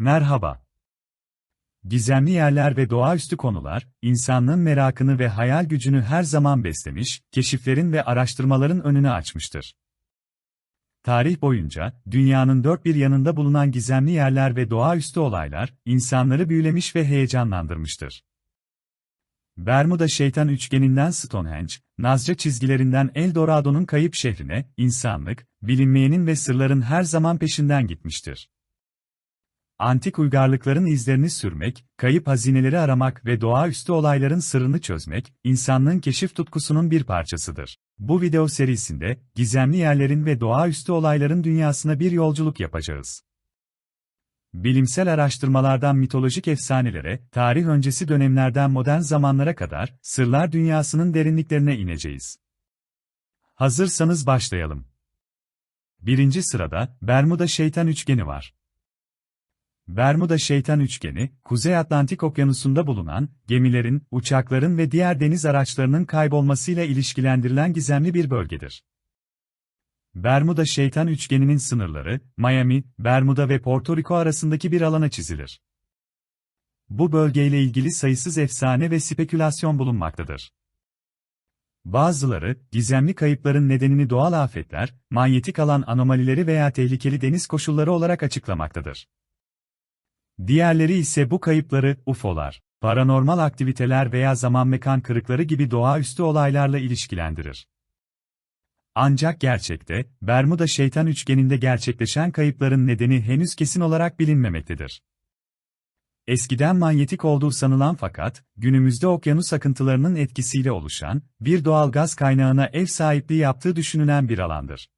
Merhaba. Gizemli yerler ve doğaüstü konular, insanlığın merakını ve hayal gücünü her zaman beslemiş, keşiflerin ve araştırmaların önünü açmıştır. Tarih boyunca, dünyanın dört bir yanında bulunan gizemli yerler ve doğaüstü olaylar, insanları büyülemiş ve heyecanlandırmıştır. Bermuda şeytan üçgeninden Stonehenge, Nazca çizgilerinden Eldorado'nun kayıp şehrine, insanlık, bilinmeyenin ve sırların her zaman peşinden gitmiştir. Antik uygarlıkların izlerini sürmek, kayıp hazineleri aramak ve doğaüstü olayların sırrını çözmek, insanlığın keşif tutkusunun bir parçasıdır. Bu video serisinde, gizemli yerlerin ve doğaüstü olayların dünyasına bir yolculuk yapacağız. Bilimsel araştırmalardan mitolojik efsanelere, tarih öncesi dönemlerden modern zamanlara kadar, sırlar dünyasının derinliklerine ineceğiz. Hazırsanız başlayalım. Birinci sırada, Bermuda Şeytan Üçgeni var. Bermuda Şeytan Üçgeni, Kuzey Atlantik Okyanusu'nda bulunan, gemilerin, uçakların ve diğer deniz araçlarının kaybolmasıyla ilişkilendirilen gizemli bir bölgedir. Bermuda Şeytan Üçgeni'nin sınırları, Miami, Bermuda ve Porto Rico arasındaki bir alana çizilir. Bu bölgeyle ilgili sayısız efsane ve spekülasyon bulunmaktadır. Bazıları, gizemli kayıpların nedenini doğal afetler, manyetik alan anomalileri veya tehlikeli deniz koşulları olarak açıklamaktadır. Diğerleri ise bu kayıpları, UFO'lar, paranormal aktiviteler veya zaman mekan kırıkları gibi doğaüstü olaylarla ilişkilendirir. Ancak gerçekte, Bermuda şeytan üçgeninde gerçekleşen kayıpların nedeni henüz kesin olarak bilinmemektedir. Eskiden manyetik olduğu sanılan fakat, günümüzde okyanus akıntılarının etkisiyle oluşan, bir doğal gaz kaynağına ev sahipliği yaptığı düşünülen bir alandır.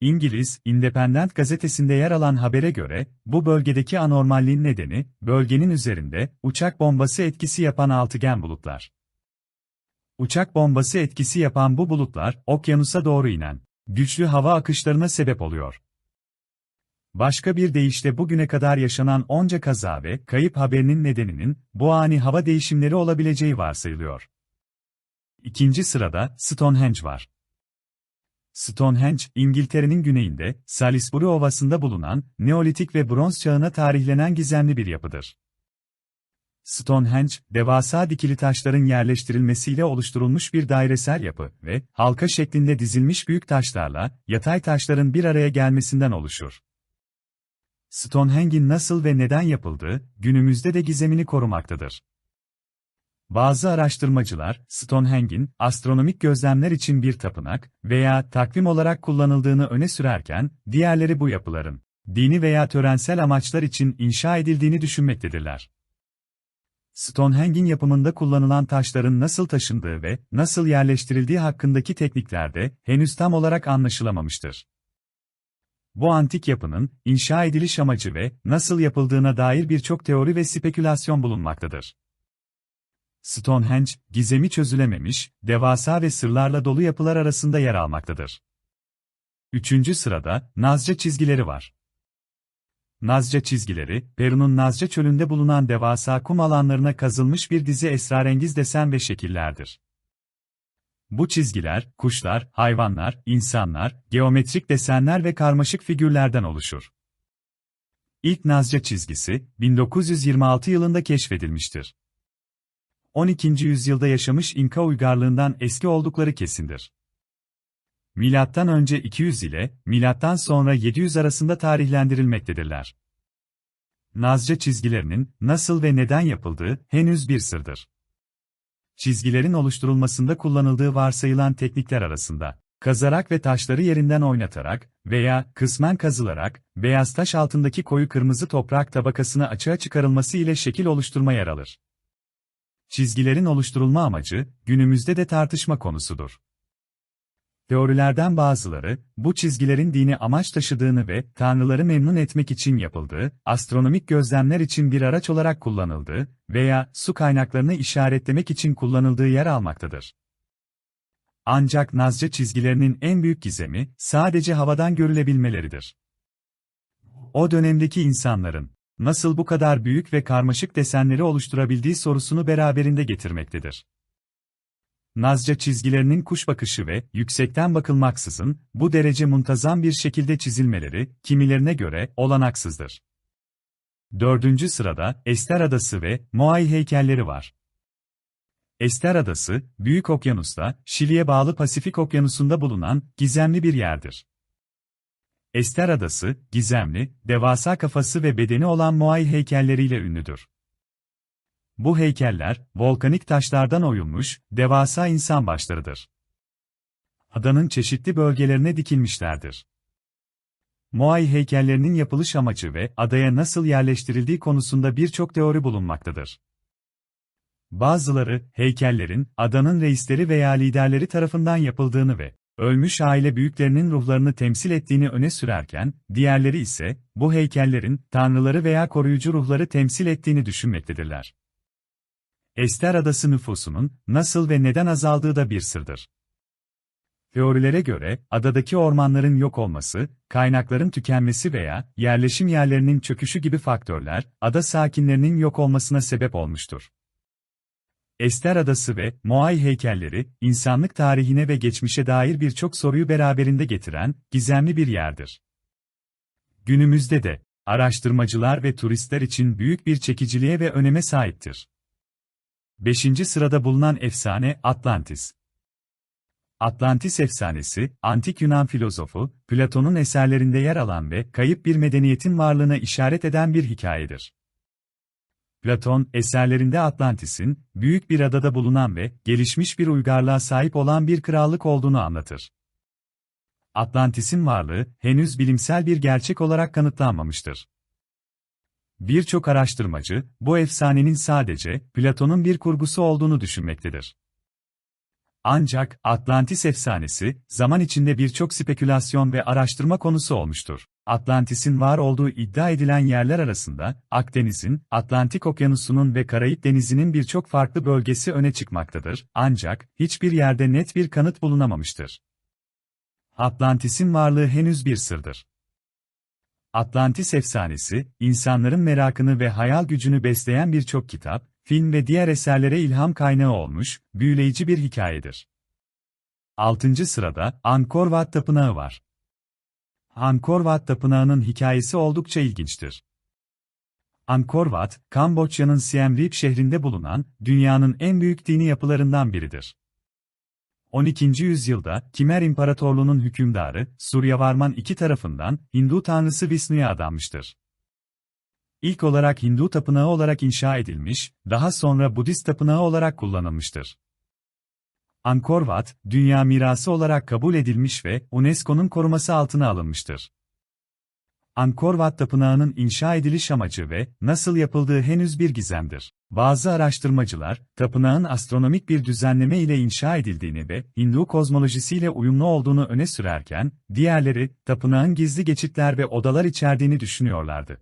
İngiliz, Independent gazetesinde yer alan habere göre, bu bölgedeki anormalliğin nedeni, bölgenin üzerinde, uçak bombası etkisi yapan altıgen bulutlar. Uçak bombası etkisi yapan bu bulutlar, okyanusa doğru inen, güçlü hava akışlarına sebep oluyor. Başka bir deyişle bugüne kadar yaşanan onca kaza ve kayıp haberinin nedeninin, bu ani hava değişimleri olabileceği varsayılıyor. İkinci sırada, Stonehenge var. Stonehenge, İngiltere'nin güneyinde, Salisbury Ovası'nda bulunan, Neolitik ve Bronz çağına tarihlenen gizemli bir yapıdır. Stonehenge, devasa dikili taşların yerleştirilmesiyle oluşturulmuş bir dairesel yapı ve halka şeklinde dizilmiş büyük taşlarla, yatay taşların bir araya gelmesinden oluşur. Stonehenge'in nasıl ve neden yapıldığı, günümüzde de gizemini korumaktadır. Bazı araştırmacılar, Stonehenge'in astronomik gözlemler için bir tapınak veya takvim olarak kullanıldığını öne sürerken, diğerleri bu yapıların dini veya törensel amaçlar için inşa edildiğini düşünmektedirler. Stonehenge'in yapımında kullanılan taşların nasıl taşındığı ve nasıl yerleştirildiği hakkındaki tekniklerde henüz tam olarak anlaşılamamıştır. Bu antik yapının inşa ediliş amacı ve nasıl yapıldığına dair birçok teori ve spekülasyon bulunmaktadır. Stonehenge, gizemi çözülememiş, devasa ve sırlarla dolu yapılar arasında yer almaktadır. Üçüncü sırada, Nazca çizgileri var. Nazca çizgileri, Peru'nun Nazca çölünde bulunan devasa kum alanlarına kazılmış bir dizi esrarengiz desen ve şekillerdir. Bu çizgiler, kuşlar, hayvanlar, insanlar, geometrik desenler ve karmaşık figürlerden oluşur. İlk Nazca çizgisi, 1926 yılında keşfedilmiştir. 12. yüzyılda yaşamış İnka uygarlığından eski oldukları kesindir. Milattan önce 200 ile milattan sonra 700 arasında tarihlendirilmektedirler. Nazca çizgilerinin nasıl ve neden yapıldığı henüz bir sırdır. Çizgilerin oluşturulmasında kullanıldığı varsayılan teknikler arasında kazarak ve taşları yerinden oynatarak veya kısmen kazılarak beyaz taş altındaki koyu kırmızı toprak tabakasını açığa çıkarılması ile şekil oluşturma yer alır. Çizgilerin oluşturulma amacı günümüzde de tartışma konusudur. Teorilerden bazıları, bu çizgilerin dini amaç taşıdığını ve tanrıları memnun etmek için yapıldığı, astronomik gözlemler için bir araç olarak kullanıldığı veya su kaynaklarını işaretlemek için kullanıldığı yer almaktadır. Ancak Nazca çizgilerinin en büyük gizemi, sadece havadan görülebilmeleridir. O dönemdeki insanların, nasıl bu kadar büyük ve karmaşık desenleri oluşturabildiği sorusunu beraberinde getirmektedir. Nazca çizgilerinin kuş bakışı ve yüksekten bakılmaksızın bu derece muntazam bir şekilde çizilmeleri kimilerine göre olanaksızdır. Dördüncü sırada Ester Adası ve Moai heykelleri var. Ester Adası, Büyük Okyanus'ta, Şili'ye bağlı Pasifik Okyanusu'nda bulunan gizemli bir yerdir. Ester Adası, gizemli, devasa kafası ve bedeni olan Moai heykelleriyle ünlüdür. Bu heykeller, volkanik taşlardan oyulmuş, devasa insan başlarıdır. Adanın çeşitli bölgelerine dikilmişlerdir. Moai heykellerinin yapılış amacı ve adaya nasıl yerleştirildiği konusunda birçok teori bulunmaktadır. Bazıları, heykellerin, adanın reisleri veya liderleri tarafından yapıldığını ve ölmüş aile büyüklerinin ruhlarını temsil ettiğini öne sürerken, diğerleri ise, bu heykellerin, tanrıları veya koruyucu ruhları temsil ettiğini düşünmektedirler. Ester Adası nüfusunun, nasıl ve neden azaldığı da bir sırdır. Teorilere göre, adadaki ormanların yok olması, kaynakların tükenmesi veya yerleşim yerlerinin çöküşü gibi faktörler, ada sakinlerinin yok olmasına sebep olmuştur. Ester Adası ve Moai heykelleri, insanlık tarihine ve geçmişe dair birçok soruyu beraberinde getiren, gizemli bir yerdir. Günümüzde de, araştırmacılar ve turistler için büyük bir çekiciliğe ve öneme sahiptir. 5. sırada bulunan efsane Atlantis. Atlantis efsanesi, antik Yunan filozofu, Platon'un eserlerinde yer alan ve kayıp bir medeniyetin varlığına işaret eden bir hikayedir. Platon, eserlerinde Atlantis'in, büyük bir adada bulunan ve gelişmiş bir uygarlığa sahip olan bir krallık olduğunu anlatır. Atlantis'in varlığı, henüz bilimsel bir gerçek olarak kanıtlanmamıştır. Birçok araştırmacı, bu efsanenin sadece, Platon'un bir kurgusu olduğunu düşünmektedir. Ancak, Atlantis efsanesi, zaman içinde birçok spekülasyon ve araştırma konusu olmuştur. Atlantis'in var olduğu iddia edilen yerler arasında, Akdeniz'in, Atlantik Okyanusu'nun ve Karayip Denizi'nin birçok farklı bölgesi öne çıkmaktadır, ancak, hiçbir yerde net bir kanıt bulunamamıştır. Atlantis'in varlığı henüz bir sırdır. Atlantis efsanesi, insanların merakını ve hayal gücünü besleyen birçok kitap, film ve diğer eserlere ilham kaynağı olmuş, büyüleyici bir hikayedir. 6. sırada, Angkor Wat Tapınağı var. Angkor Wat Tapınağı'nın hikayesi oldukça ilginçtir. Angkor Wat, Kamboçya'nın Siem Reap şehrinde bulunan, dünyanın en büyük dini yapılarından biridir. 12. yüzyılda, Kimer İmparatorluğu'nun hükümdarı, Suryavarman II tarafından, Hindu tanrısı Vishnu'ya adanmıştır. İlk olarak Hindu tapınağı olarak inşa edilmiş, daha sonra Budist tapınağı olarak kullanılmıştır. Angkor Wat, dünya mirası olarak kabul edilmiş ve UNESCO'nun koruması altına alınmıştır. Angkor Wat Tapınağı'nın inşa ediliş amacı ve nasıl yapıldığı henüz bir gizemdir. Bazı araştırmacılar, tapınağın astronomik bir düzenleme ile inşa edildiğini ve Hindu kozmolojisiyle uyumlu olduğunu öne sürerken, diğerleri, tapınağın gizli geçitler ve odalar içerdiğini düşünüyorlardı.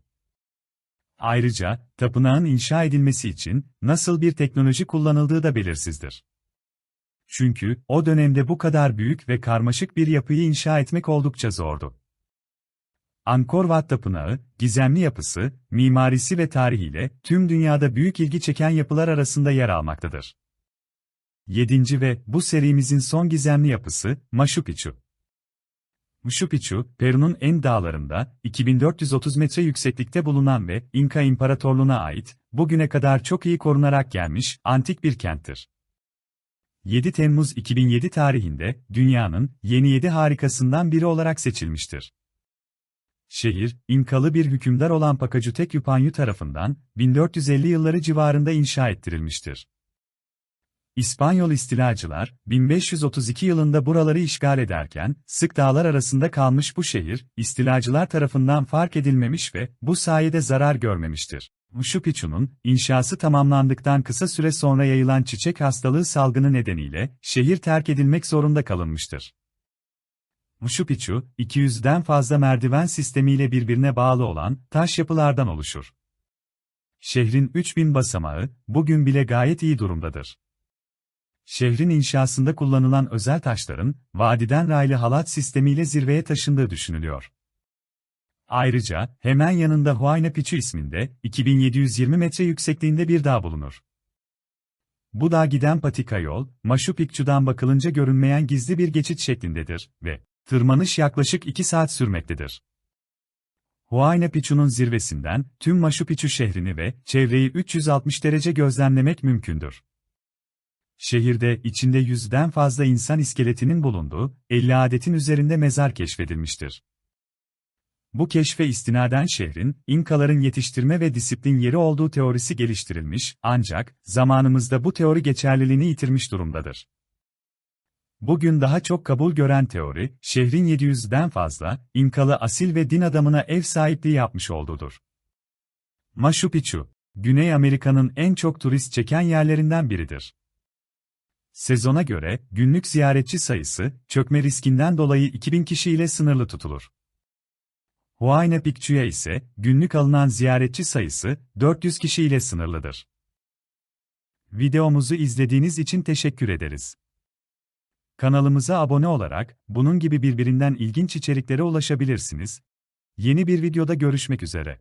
Ayrıca, tapınağın inşa edilmesi için nasıl bir teknoloji kullanıldığı da belirsizdir. Çünkü o dönemde bu kadar büyük ve karmaşık bir yapıyı inşa etmek oldukça zordu. Angkor Wat Tapınağı, gizemli yapısı, mimarisi ve tarihiyle tüm dünyada büyük ilgi çeken yapılar arasında yer almaktadır. 7. ve bu serimizin son gizemli yapısı, Machu Picchu. Machu Picchu, Peru'nun en dağlarında, 2430 metre yükseklikte bulunan ve İnka İmparatorluğu'na ait, bugüne kadar çok iyi korunarak gelmiş, antik bir kenttir. 7 Temmuz 2007 tarihinde, dünyanın yeni 7 harikasından biri olarak seçilmiştir. Şehir, İnkalı bir hükümdar olan Pacacutek Yupanyu tarafından, 1450 yılları civarında inşa ettirilmiştir. İspanyol istilacılar, 1532 yılında buraları işgal ederken, sık dağlar arasında kalmış bu şehir, istilacılar tarafından fark edilmemiş ve bu sayede zarar görmemiştir. Machu Picchu'nun, inşası tamamlandıktan kısa süre sonra yayılan çiçek hastalığı salgını nedeniyle, şehir terk edilmek zorunda kalınmıştır. Machu Picchu, 200'den fazla merdiven sistemiyle birbirine bağlı olan taş yapılardan oluşur. Şehrin 3000 basamağı, bugün bile gayet iyi durumdadır. Şehrin inşasında kullanılan özel taşların, vadiden raylı halat sistemiyle zirveye taşındığı düşünülüyor. Ayrıca, hemen yanında Huayna Picchu isminde, 2720 metre yüksekliğinde bir dağ bulunur. Bu dağ giden patika yol, Machu Picchu'dan bakılınca görünmeyen gizli bir geçit şeklindedir ve tırmanış yaklaşık 2 saat sürmektedir. Huayna Picchu'nun zirvesinden tüm Machu Picchu şehrini ve çevreyi 360 derece gözlemlemek mümkündür. Şehirde içinde yüzden fazla insan iskeletinin bulunduğu 50 adetin üzerinde mezar keşfedilmiştir. Bu keşfe istinaden şehrin, İnkaların yetiştirme ve disiplin yeri olduğu teorisi geliştirilmiş, ancak, zamanımızda bu teori geçerliliğini yitirmiş durumdadır. Bugün daha çok kabul gören teori, şehrin 700'den fazla, İnkalı asil ve din adamına ev sahipliği yapmış olduğudur. Machu Picchu, Güney Amerika'nın en çok turist çeken yerlerinden biridir. Sezona göre, günlük ziyaretçi sayısı, çökme riskinden dolayı 2000 kişi ile sınırlı tutulur. Huayna Picchu'ya ise, günlük alınan ziyaretçi sayısı, 400 kişi ile sınırlıdır. Videomuzu izlediğiniz için teşekkür ederiz. Kanalımıza abone olarak, bunun gibi birbirinden ilginç içeriklere ulaşabilirsiniz. Yeni bir videoda görüşmek üzere.